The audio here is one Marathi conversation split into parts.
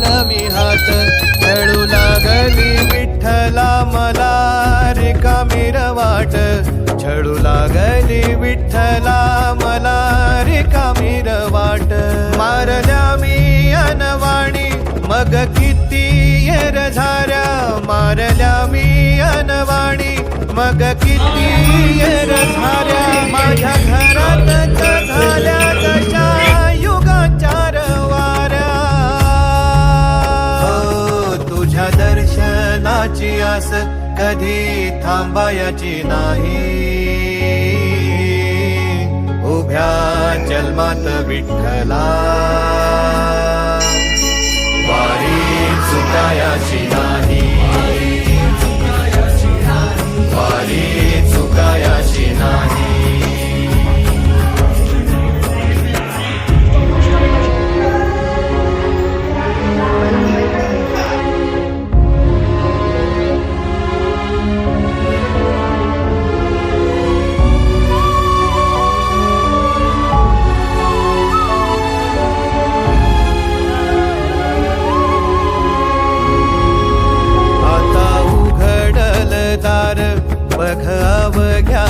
जोडल मी हात. खेळू लागली विठ्ठला मला रिकामी वाट. छळू लागली विठ्ठला मला रिकामी वाट. मारल्या मी अनवाणी मग किती येर झाऱ्या. मारल्या मी अनवाणी मग किती येर झाऱ्या. माझ्या घरात झाल्या तशा दर्शनाची आस कधी थांबायची नाही. उभ्या जन्मात विठ्ठला. वारी सुटायाची नाही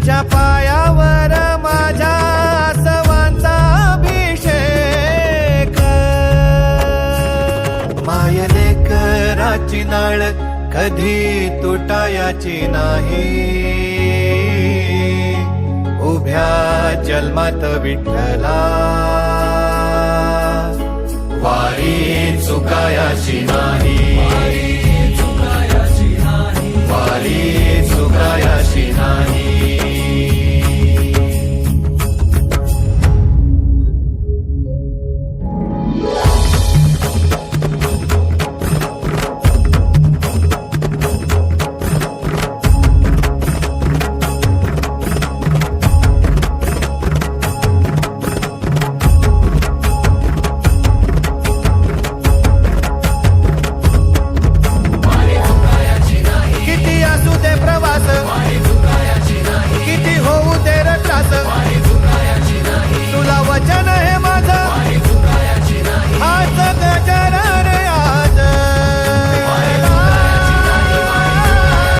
तुझ्या पायावर माझ्या सवांचा अभिषेक. मायने कराची नाळ कधी तुटायाची नाही. उभ्या जन्मात विठ्ठला. वारी चुकायाची नाही.